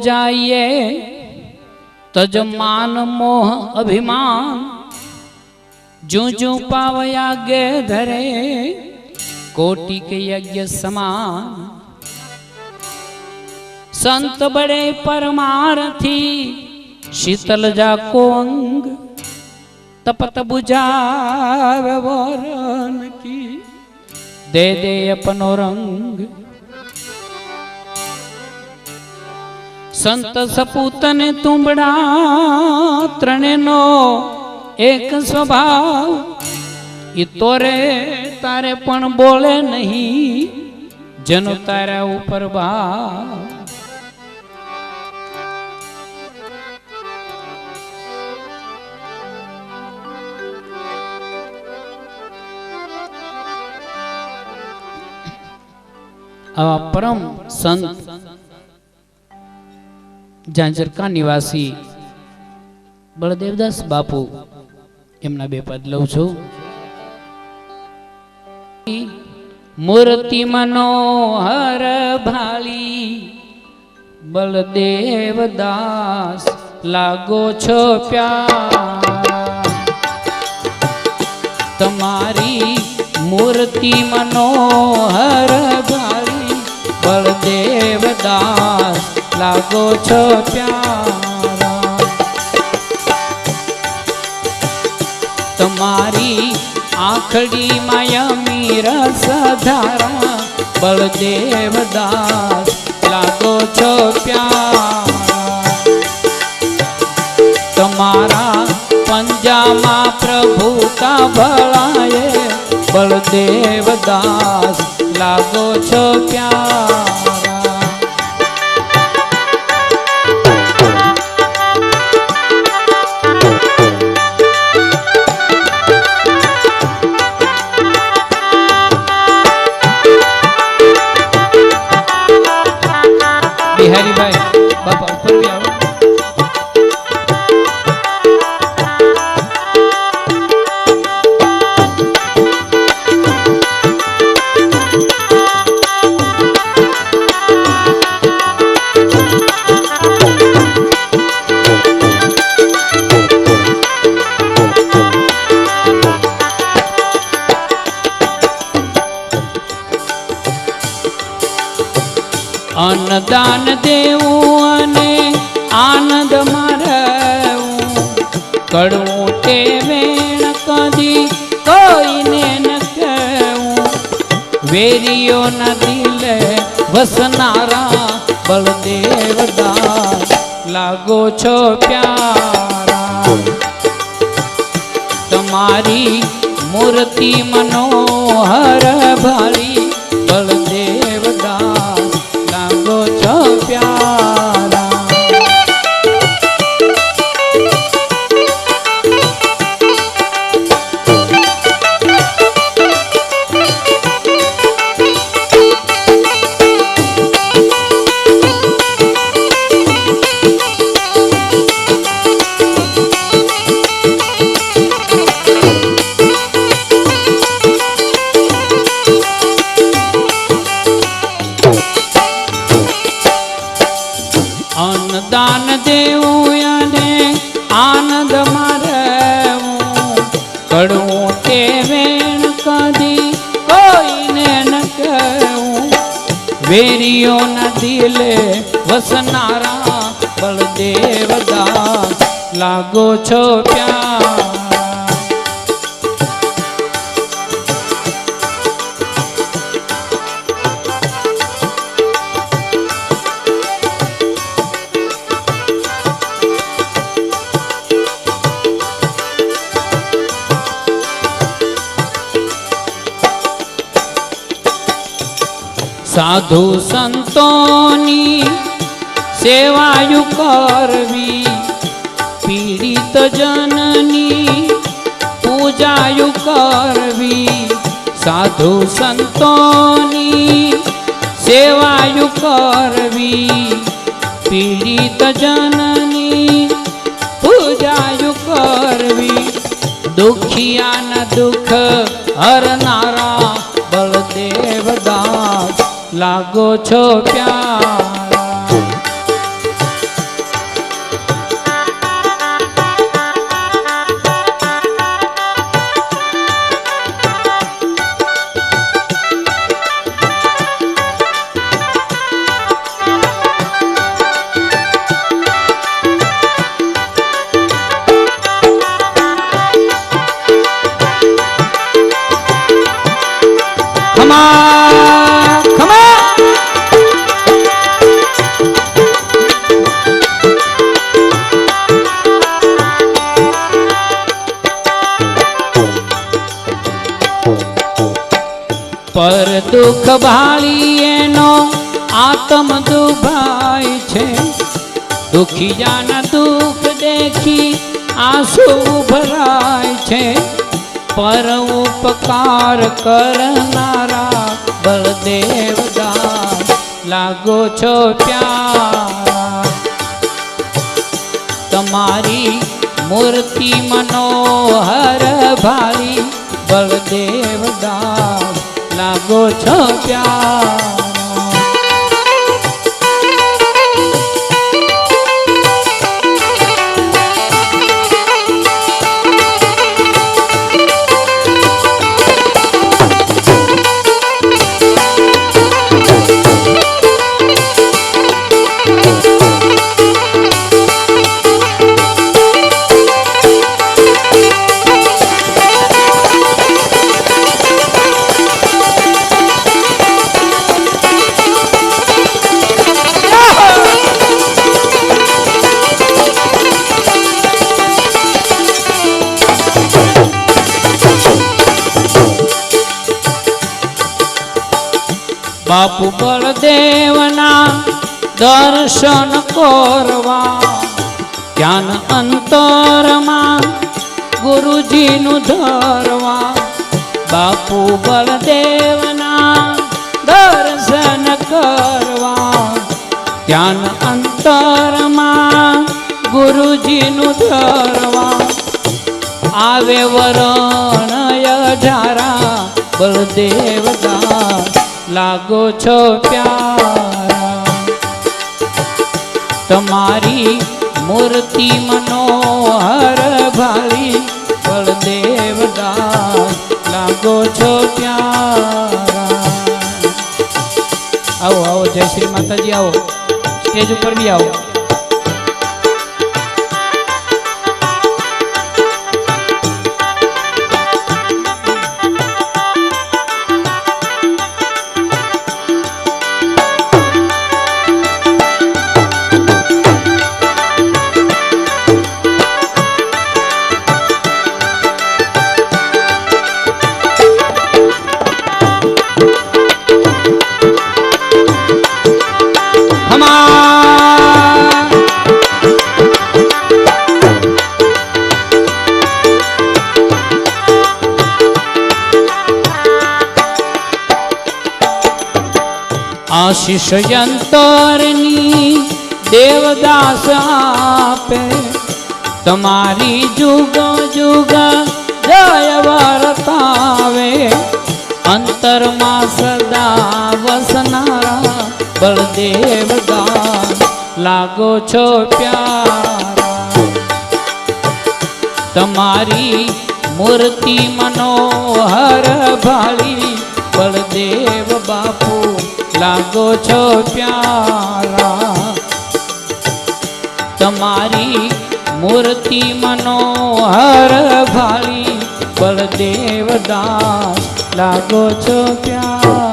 जाइए। तजमान मोह अभिमान जू जू पावया गे धरे। कोटि के यज्ञ समान। संत बड़े परमारथी शीतल जा को अंग, तपत वरन की। दे दे अपनो रंग। સંત સપૂતને તુંબડા ત્રણેનો એક સ્વભાવ. એ તોરે તારે પણ બોલે નહીં, જેનો તારા ઉપર ભાવ આવા પરમ સંત ઝાંઝરકા નિવાસી બળદેવદાસ બાપુ એમના બે પદ લઉં છું. મૂર્તિ મનોહર ભાલી બળદેવદાસ લાગો છો પ્યાર. તમારી મૂર્તિ મનોહર ભાલી બળદેવદાસ લાગો છો પ્યારા તમારી આખડી માયમી રસ ધારા બળદેવદાસ લાગો છો પ્યારા તમારા પંજામાં પ્રભુતા ભળાએ બળદેવદાસ લાગો છો પ્યારા અને આનંદમાં રહેવું કડવું તે વેણ કદી કોઈને ન કહેવું. વેરીઓ ના દિલે વસનારા બળદેવદાસ લાગો છો પ્યારા. તમારી મૂર્તિ મનોહર ભાળી વેરીઓના દિલે વસનારા બળદેવદાસ લાગો છો પ્યાર સાધુ સંતોની સેવાયુ કરવી, પીડિત જનની પૂજાયુ કરવી, સાધુ સંતોની સેવાયુ કરવી, પીડિત જનની પૂજાયુ કરવી. દુખિયાના દુઃખ હરનારા બળદેવદાસ લાગો છો પ્યારા દુઃખ ભાળી એનો આત્મ દુભાય છે. દુખિયાના દુઃખ દેખી આંસુ ભરાય છે. પર ઉપકાર કરનારા બળદેવ લાગો છો પ્યારા. તમારી મૂર્તિ મનોહર ભારી બળદેવદાસ લાગો છો પ્યારા બાપુ બળદેવના દર્શન કરવા. જ્ઞાન અંતરમાં ગુરુજીનું ધરવા. બાપુ બળદેવના દર્શન કરવા. જ્ઞાન અંતરમાં ગુરુજીનું ધરવા. આવે વરણ અઢારા બળદેવદાસ લાગો છો પ્યારા? તમારી મૂર્તિ મનોહર ભાળી બળદેવદાસ લાગો છો પ્યારા? આવો આવો, જય શ્રી માતાજી, આવો. સ્ટેજ ઉપર બી આવો. આશીષ યંતરની દેવદાસ આપે. તમારી જુગ જુગ જય વર્તાવે. અંતરમાં સદા વસનારા બળદેવદાસ લાગો છો પ્યારા. તમારી મૂર્તિ મનોહર ભાળી બળદેવ બાપુ લાગો છો પ્યારા? તમારી મૂર્તિ મનોહર ભાળી બળદેવ લાગો છો પ્યારા?